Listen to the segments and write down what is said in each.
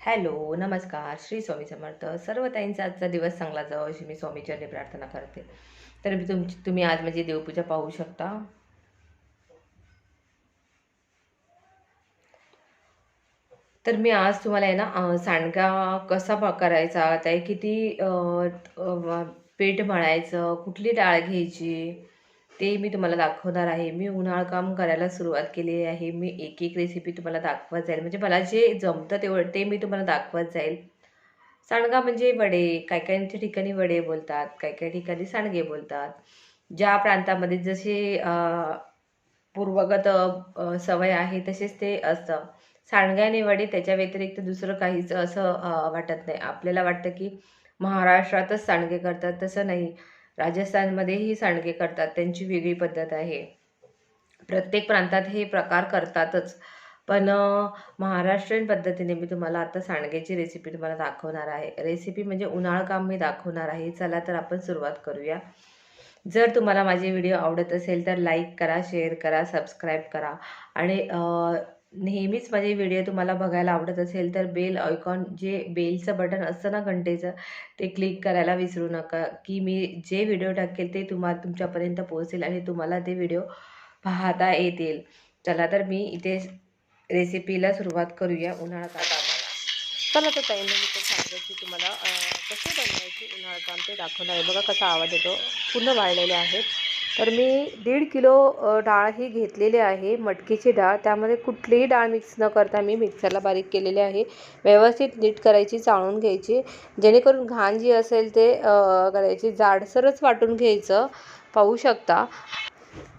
Hello नमस्कार. श्री स्वामी समर्थ. सर्व ताईंचा आजचा दिवस चांगला जावं अशी मी स्वामीचरणी प्रार्थना करते. तर मी तुमची तुम्ही आज माझी देवपूजा पाहू शकता. तर मी आज तुम्हाला आहे ना सांडगा कसा प- करायचा त्या किती अं, मळायचं कुठली डाळ घ्यायची ते मी तुम्हाला दाखवणार आहे. मी उन्हाळ काम करायला सुरुवात केली आहे. मी एक एक रेसिपी तुम्हाला दाखवत जाईल. म्हणजे मला जे जमतं तेवढं ते मी तुम्हाला दाखवत जाईल. सांडगा म्हणजे वडे. काही काहींच्या ठिकाणी वडे बोलतात. काही काही ठिकाणी सांडगे बोलतात. ज्या प्रांतामध्ये जसे पूर्वगत सवय आहे तसेच ते असतं. सांडगे आणि वडे त्याच्या व्यतिरिक्त दुसरं काहीच असं वाटत नाही. आपल्याला वाटतं की महाराष्ट्रातच सांडगे करतात. तसं नाही. राजस्थानमध्येही सांडगे करतात त्यांची वेगळी पद्धत आहे. प्रत्येक प्रांतात हे प्रकार करतातच. पण महाराष्ट्रीयन पद्धतीने मी तुम्हाला आता सांडग्याची रेसिपी तुम्हाला दाखवणार आहे. रेसिपी म्हणजे उन्हाळ काम मी दाखवणार आहे. चला तर आपण सुरुवात करूया. जर तुम्हाला माझे व्हिडिओ आवडत असेल तर लाईक करा शेअर करा सबस्क्राईब करा. आणि नेहमीच माझे व्हिडिओ तुम्हाला बघायला आवडत असेल तर बेल आयकॉन जे बेलचं बटन असतं ना घंटेचं ते क्लिक करायला विसरू नका. की मी जे व्हिडिओ टाकेल ते तुम्हा तुमच्यापर्यंत पोहोचेल आणि तुम्हाला ते व्हिडिओ पाहता येतील. चला तर मी इथे रेसिपीला सुरुवात करूया. उन्हाळा चला तर ताईंनी मी ते सांगायची तुम्हाला कसे बनवायची उन्हाळा काम ते दाखवणार आहे. बघा कसा आवाज येतो. पूर्ण वाळलेले आहेत. तर मी दीड किलो डाळ ही घेतलेली आहे मटकीची डाळ. त्यामध्ये कुठलीही डाळ मिक्स न करता मी मिक्सरला बारीक केलेली आहे. व्यवस्थित नीट करायची चाळून घ्यायची. जेणेकरून घाण जी असेल ते करायची. जाडसरच वाटून घ्यायचं. पाहू शकता.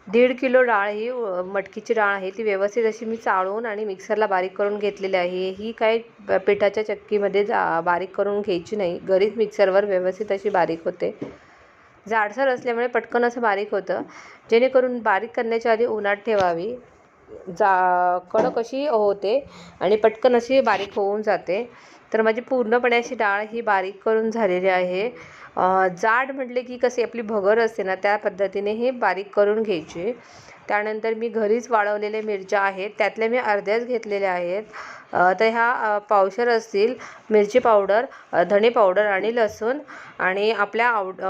दीड किलो डाळ ही मटकीची डाळ आहे. ती व्यवस्थित अशी मी चाळून आणि मिक्सरला बारीक करून घेतलेली आहे. ही काय पिठाच्या चक्कीमध्ये जा बारीक करून घ्यायची नाही. घरीच मिक्सरवर व्यवस्थित अशी बारीक होते. जाडसर असल्यामुळे पटकन असं बारीक होतं. जेणेकरून बारीक करण्याच्या आधी उन्हात ठेवावी. जा कडक अशी होते आणि पटकन अशी बारीक होऊन जाते. तर माझी पूर्णपणे अशी डाळ ही बारीक करून झालेली आहे. जाड म्हटले की कसे आपली भगर असते ना त्या पद्धतीने हे बारीक करून घ्यायची. त्यानंतर मी घरीच वाळवलेल्या मिरच्या आहेत. त्यातल्या मी अर्ध्याच घेतलेल्या आहेत. तर ह्या पावशर असतील मिरची पावडर धणे पावडर आणि लसूण आणि आपल्या आवड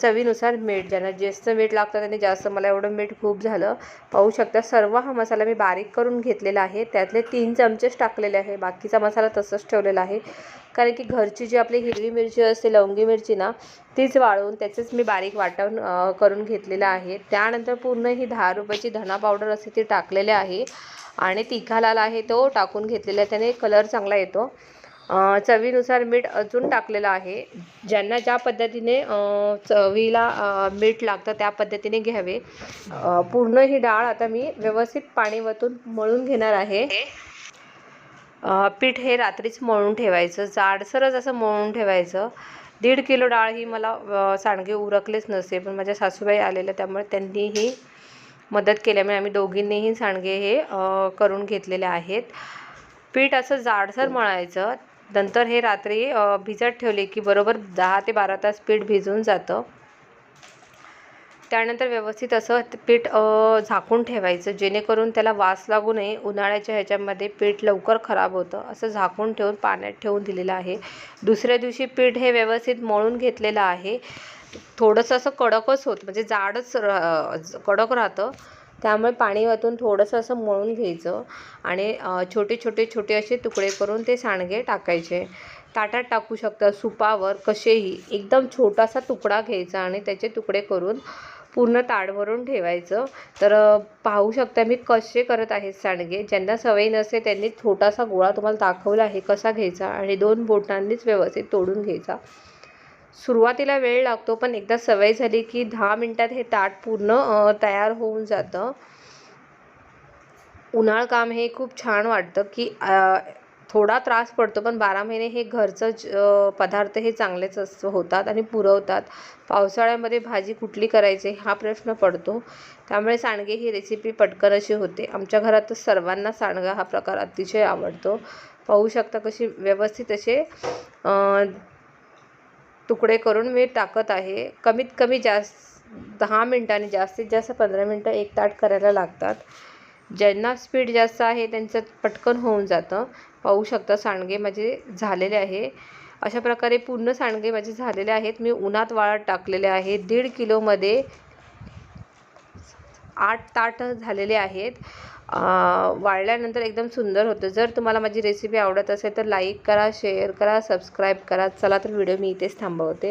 चवीनुसार मीठ. ज्यांना जास्त मीठ लागतं त्यांनी जास्त मला एवढं मीठ खूप झालं. पाहू शकता सर्व हा मसाला मी बारीक करून घेतलेला आहे. त्यातले तीन चमचेच टाकलेले आहे. बाकीचा मसाला तसंच ठेवलेला आहे. कारण की घरची जी आपली हिरवी मिरची असते लवंगी मिरची ना तीच वाळवून त्याचेच मी बारीक वाटण करून घेतलेलं आहे. त्यानंतर पूर्ण ही दहा रुपयाची धना पावडर असते ती टाकलेली आहे. आणि तिखा लाल आहे तो टाकून घेतलेला आहे त्याने कलर चांगला येतो. चवीनुसार मीठ अजून टाकलेलं आहे. ज्यांना ज्या पद्धतीने चवीला मीठ लागतं त्या पद्धतीने घ्यावे. पूर्ण ही डाळ आता मी व्यवस्थित पाणी वतून मळून घेणार आहे. पीठ हे रात्रीच मळून ठेवायचं. जाडसरच असं मळून ठेवायचं. दीड किलो डाळ ही मला सांडगे उरकलेच नसते पण माझ्या सासूबाई आलेल्या त्यामुळे त्यांनीही मदत केल्यामुळे आम्ही दोघींनीही सांडगे हे करून घेतलेले आहेत. पीठ असं जाडसर मळायचं. नंतर हे रात्री भिजत ठेवले की बरोबर दहा ते बारा तास पीठ भिजून जातं. त्यानंतर व्यवस्थित असं ते पीठ झाकून ठेवायचं. जेणेकरून त्याला वास लागू नये. उन्हाळ्याच्या ह्याच्यामध्ये पीठ लवकर खराब होतं. असं झाकून ठेवून पाण्यात ठेवून दिलेलं आहे. दुसऱ्या दिवशी पीठ हे व्यवस्थित मळून घेतलेलं आहे. थोडंसं असं कडकच होतं. म्हणजे जाडच रा कडक राहतं. त्यामुळे पाणी वातून थोडंसं असं मळून घ्यायचं. आणि छोटे छोटे छोटे असे तुकडे करून ते सांडगे टाकायचे. ताटात टाकू शकता सुपावर कसेही. एकदम छोटासा तुकडा घ्यायचा आणि त्याचे तुकडे करून पूर्ण ताट भरून ठेवायचं. तर पाहू शकता मी कसे करत आहे सांडगे. ज्यांना सवय नसते त्यांनी छोटासा गोळा तुम्हाला दाखवला आहे कसा घ्यायचा आणि दोन बोटांनीच व्यवस्थित तोडून घ्यायचा. सुरुवातीला वेळ लागतो पण एकदा सवय झाली की दहा मिनटात हे ताट पूर्ण तयार होऊन जातं. उन्हाळ काम हे खूप छान वाटतं की थोडा त्रास पडतो पण बारा महिने हे घरचं ज- पदार्थ हे चांगलेच अस होतात आणि पुरवतात. पावसाळ्यामध्ये भाजी कुठली करायची हा प्रश्न पडतो. त्यामुळे सांडगे ही रेसिपी पटकन अशी होते. आमच्या घरात तर सर्वांना सांडगा हा प्रकार अतिशय आवडतो. पाहू शकता कशी व्यवस्थित असे तुकडे करून मी टाकत आहे. कमीत कमी जास्त दहा मिनटांनी जास्तीत जास्त पंधरा मिनटं एक ताट करायला लागतात. ज्यांना स्पीड जास्त आहे त्यांचं पटकन होऊन जातं. पाहू शकता सांडगे माझे झालेले आहे. अशा प्रकारे पूर्ण सांडगे माझे झालेले आहेत. मी उन्हात वाळत टाकलेले आहे. दीड किलोमध्ये आठ ताट झालेले आहेत. वाळल्यानंतर एकदम सुंदर होतं. जर तुम्हाला माझी रेसिपी आवडत असेल तर लाईक करा शेअर करा सबस्क्राईब करा. चला तर व्हिडिओ मी इथेच थांबवते.